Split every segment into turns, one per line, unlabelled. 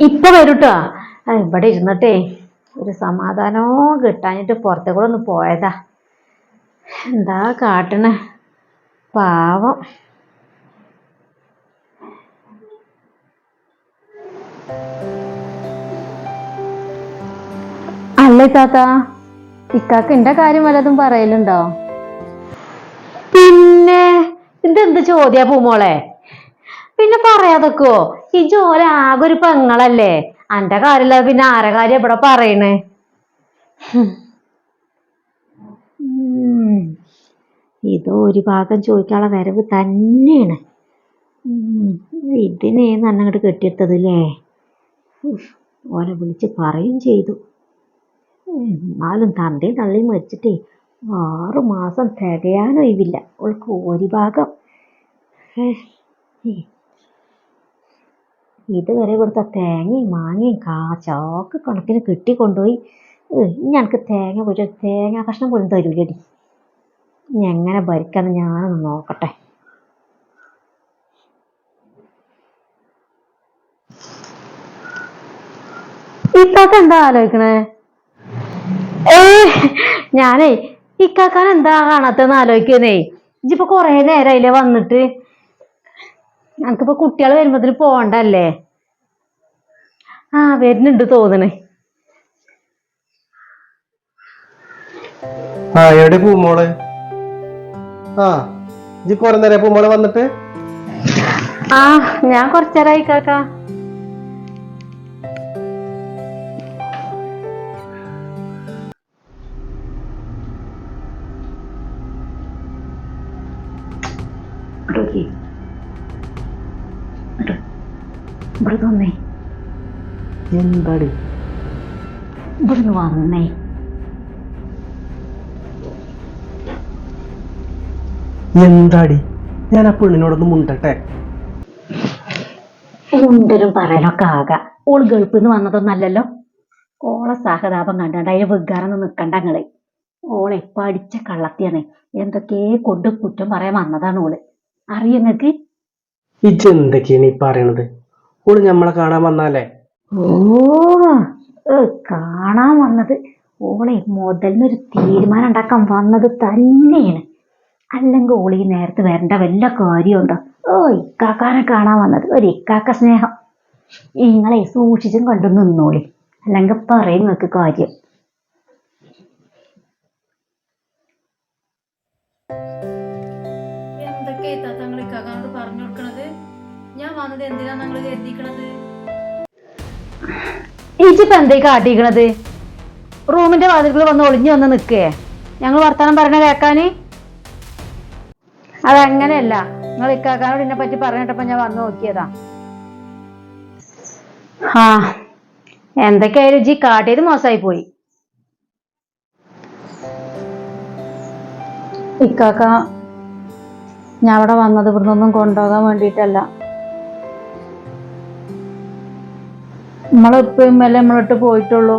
ഇപ്പൊ വരൂട്ടോ. ഇവിടെ ഇരുന്നിട്ടേ ഒരു സമാധാനോ കിട്ടാഞ്ഞിട്ട് പുറത്തേക്കൂടെ കൂടെ ഒന്ന് പോയതാ. എന്താ കാട്ടണ? പാവം. അല്ലേ താത്ത? ഇക്കാക്ക് എന്റെ കാര്യം വല്ലതും പറയലുണ്ടോ? പിന്നെ ഇതെന്ത് ചോദ്യാ പൂമോളെ പിന്നെ പറയാതൊക്കെയോ ഈ ജോല ആകെ ഒരു പെങ്ങളല്ലേ? അന്റെ കാര്യമില്ല പിന്നെ ആരെ കാര്യം ഇവിടെ പറയണേ? ഇതോ ഒരു ഭാഗം ചോദിക്കാനുള്ള വരവ് തന്നെയാണ്. ഇതിനെ ഇതിനേന്ന് അങ്ങോട്ട് കെട്ടിയെടുത്തത് അല്ലേ. ഓനെ വിളിച്ച് പറയും ചെയ്തു. എന്നാലും തന്തയും തള്ളിയും മരിച്ചിട്ടേ ആറു മാസം തികയാനൊഴിവില്ല. അവൾക്ക് ഒരു ഭാഗം. ഹേ. ഇതുവരെ കൊടുത്ത തേങ്ങയും മാങ്ങയും കാ കണക്കിന് കിട്ടിക്കൊണ്ടുപോയി. ഇനി എനിക്ക് തേങ്ങ പോയി തേങ്ങ കഷ്ണം പോലും തരൂലടി. ഇനി എങ്ങനെ ഭരിക്കാന്ന് ഞാനൊന്ന് നോക്കട്ടെ. ഇക്കാക്ക എന്താ ആലോചിക്കണേ? ഏ ഞാനേ ഇക്കാക്കാൻ എന്താ കാണാത്തെന്ന് ആലോചിക്കുന്നേ. ഇജ്ജിപ്പോ കൊറേ നേരമായില്ലേ വന്നിട്ട്. എനിക്കിപ്പോ കുട്ടികൾ വരുമ്പത്തിന് പോണ്ടല്ലേ? ആ വരുന്നുണ്ട് തോന്നണേ.
ആ എവിടെ പൂമോൾ ആ ഇജ്ജ് കുറെ നേരം പൂമോളെ വന്നിട്ട്?
ആ ഞാൻ കുറച്ചേരായി കാക്ക. ഇവിടേക്ക്. ഇവിടെ
എന്താടി
ഇവിടുന്ന് വന്നേ.
എന്താടി ഞാൻ ആ പെണ്ണിനോടൊന്ന് മുണ്ടട്ടെ.
മുണ്ടരും പറയാനൊക്കെ ആകാം. ഓൾ ഗൾഫിൽ നിന്ന് വന്നതൊന്നല്ലല്ലോ ഓളെ സഹതാപം കണ്ടാണ്ട് അതിന് വികാരൊന്നും നിക്കണ്ട നിങ്ങൾ. ഓളെ പഠിച്ച കള്ളത്തിയാണ്. എന്തൊക്കെ കൊണ്ട് കുറ്റം പറയാൻ വന്നതാണ് ഓൾ. അറിയങ്ങക്ക്
ഇജ് എന്തൊക്കെയാണ് ഈ പറയണത്? ഓൾ നമ്മളെ കാണാൻ വന്നാലേ?
ഓ ഏ, കാണാൻ വന്നത്. ഓളെ മുതലിനൊരു തീരുമാനം ഉണ്ടാക്കാൻ വന്നത് തന്നെയാണ്. അല്ലെങ്കിൽ ഓളി നേരത്തെ വരേണ്ട വല്ല കാര്യമുണ്ടോ? ഓ ഇക്കാക്കാനെ കാണാൻ വന്നത്. ഒരു ഇക്കാക്ക സ്നേഹം. നിങ്ങളെ സൂക്ഷിച്ചും കണ്ടു നിന്നോളി. അല്ലെങ്കിൽ പറയും നിങ്ങൾക്ക് കാര്യം.
എന്തൊക്കെ തങ്ങൾ ഇക്കാക്കാനോട് പറഞ്ഞു കൊടുക്കണത്? ഞാൻ വന്നത് എന്തിനാ നിങ്ങൾ കരുതിക്കണത്
ഈച്ചിപ്പോ എന്തേ കാട്ടിക്കണത്? റൂമിന്റെ വാതിൽക്കുള്ള വന്ന് ഒളിഞ്ഞു വന്ന് നിൽക്കേ. ഞങ്ങൾ വർത്തമാനം പറഞ്ഞ കേക്കാന് അതങ്ങനെയല്ല. നിങ്ങൾ ഇക്കാക്കാനോട് എന്നെ പറ്റി പറഞ്ഞിട്ടപ്പോ ഞാൻ വന്നു നോക്കിയതാ. ആ എന്തൊക്കെയായാലും ജി കാട്ടിയത് മോശമായി പോയി. ഇക്കാക്ക ഞാൻ അവിടെ വന്നത് ഇവിടുന്നൊന്നും കൊണ്ടുപോകാൻ വേണ്ടിയിട്ടല്ല. നമ്മളിപ്പം അല്ലേ നമ്മളിട്ട് പോയിട്ടുള്ളൂ?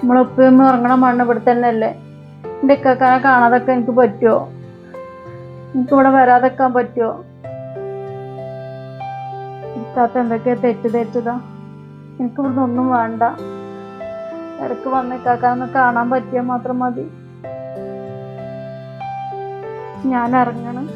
നമ്മളിപ്പം ഇറങ്ങണ മണ്ണ് ഇവിടെ തന്നെ അല്ലേ എന്റെ ഇക്കാക്കാനെ കാണാതൊക്കെ എനിക്ക് പറ്റുമോ എനിക്ക് ഇവിടെ വരാതെക്കാൻ പറ്റുമോ ഇക്കാത്ത എന്തൊക്കെ തെറ്റ് തെറ്റതാ? എനിക്ക് ഇവിടുന്ന് ഒന്നും വേണ്ട. ഇടയ്ക്ക് വന്ന് ഇക്കാക്കാന്ന് കാണാൻ പറ്റിയാൽ മാത്രം മതി. ഞാൻ ഇറങ്ങണം.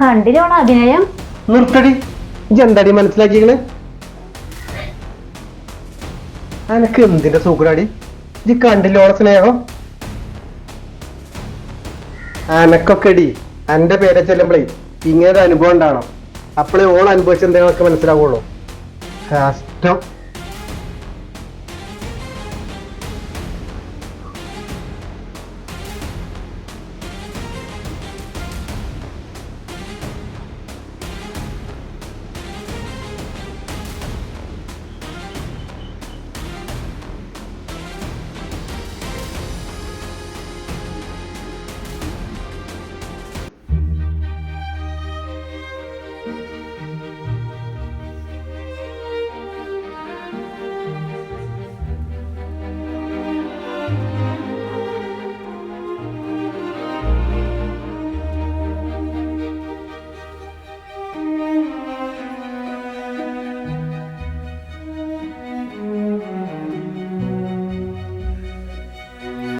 കണ്ടില്ലോണ അഭിനയം?
നിർത്തടി. ജന്തടി മനസ്സിലാക്കിക്കണ്? അനക്ക് എന്തിന്റെ സൂക്കടാടി? ഇത് കണ്ടില്ലോണ സ്നേഹം? അനക്കൊക്കെ ഡി എന്റെ പേരെ ചെല്ലുമ്പളേ ഇങ്ങനെ അനുഭവം ഉണ്ടാണോ അപ്പോഴേ ഓൾ അനുഭവിച്ച എന്തെങ്കിലുമൊക്കെ മനസ്സിലാവുള്ളൂ. കഷ്ടം.